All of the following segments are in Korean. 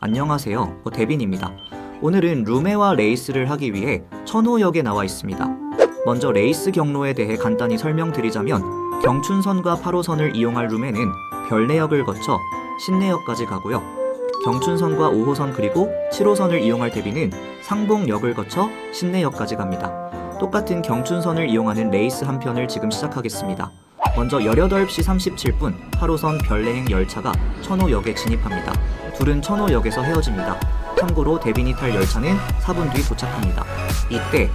안녕하세요. 어, 데빈입니다. 오늘은 룸메와 레이스를 하기 위해 천호역에 나와 있습니다. 먼저 레이스 경로에 대해 간단히 설명드리자면 경춘선과 8호선을 이용할 룸메는 별내역을 거쳐 신내역까지 가고요. 경춘선과 5호선 그리고 7호선을 이용할 데빈은 상봉역을 거쳐 신내역까지 갑니다. 똑같은 경춘선을 이용하는 레이스 한 편을 지금 시작하겠습니다. 먼저 18시 37분 8호선 별내행 열차가 천호역에 진입합니다. 둘은 천호역에서 헤어집니다. 참고로 데빈이 탈 열차는 4분 뒤 도착합니다. 이때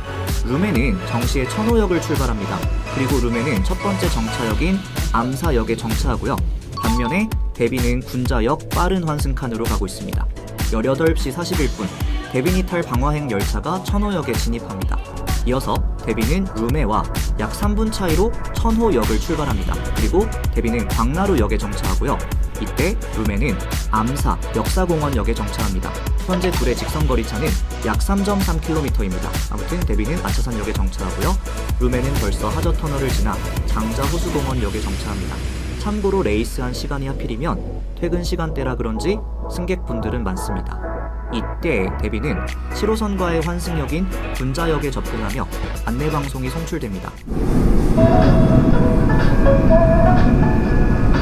룸에는 정시에 천호역을 출발합니다. 그리고 룸에는 첫 번째 정차역인 암사역에 정차하고요. 반면에 데빈은 군자역 빠른 환승칸으로 가고 있습니다. 18시 41분 데빈이 탈 방화행 열차가 천호역에 진입합니다. 이어서 데빈은 룸에와 약 3분 차이로 천호역을 출발합니다. 그리고 데빈은 광나루역에 정차하고요. 이때 룸에는 암사 역사공원역에 정차합니다. 현재 둘의 직선 거리 차는 약 3.3km입니다. 아무튼 데빈은 아차산역에 정차하고요. 룸에는 벌써 하저 터널을 지나 장자 호수공원역에 정차합니다. 참고로 레이스한 시간이 하필이면 퇴근 시간대라 그런지 승객분들은 많습니다. 이때 데비는 7호선과의 환승역인 군자역에 접근하며 안내방송이 송출됩니다.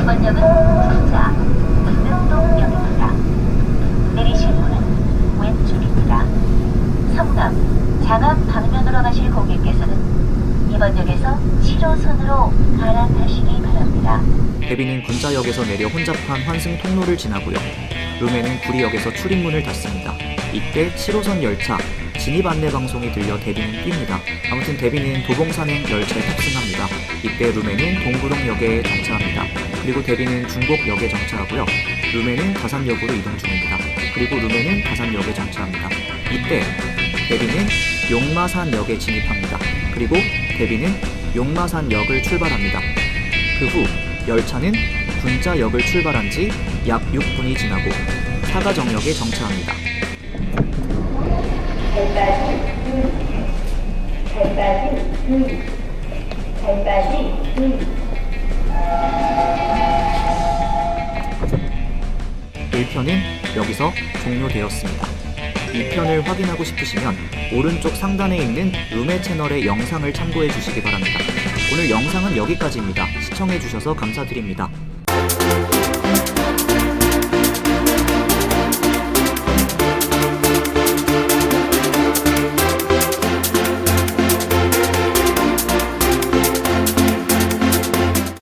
이번 역은 진짜 은릉동역입니다. 내리실 문은 왼쪽입니다. 성남, 장암 방면으로 가실 고객께서는 이번 역에서 7호선으로 갈아타시기 바랍니다. 데비는 군자역에서 내려 혼잡한 환승 통로를 지나고요. 룸에는 구리역에서 출입문을 닫습니다. 이때 7호선 열차 진입 안내 방송이 들려 데비는 뜁니다. 아무튼 데비는 도봉산행 열차에 탑승합니다. 이때 룸에는 동구동역에 정차합니다. 그리고 데비는 중곡역에 정차하고요. 룸에는 다산역으로 이동 중입니다. 그리고 룸에는 다산역에 정차합니다. 이때 데비는 용마산역에 진입합니다. 그리고 데비는 용마산역을 출발합니다. 그후 열차는 군자역을 출발한 지 약 6분이 지나고 사가정역에 정차합니다. 일편은 여기서 종료되었습니다. 2편을 확인하고 싶으시면 오른쪽 상단에 있는 룸의 채널의 영상을 참고해 주시기 바랍니다. 오늘 영상은 여기까지입니다. 시청해 주셔서 감사드립니다.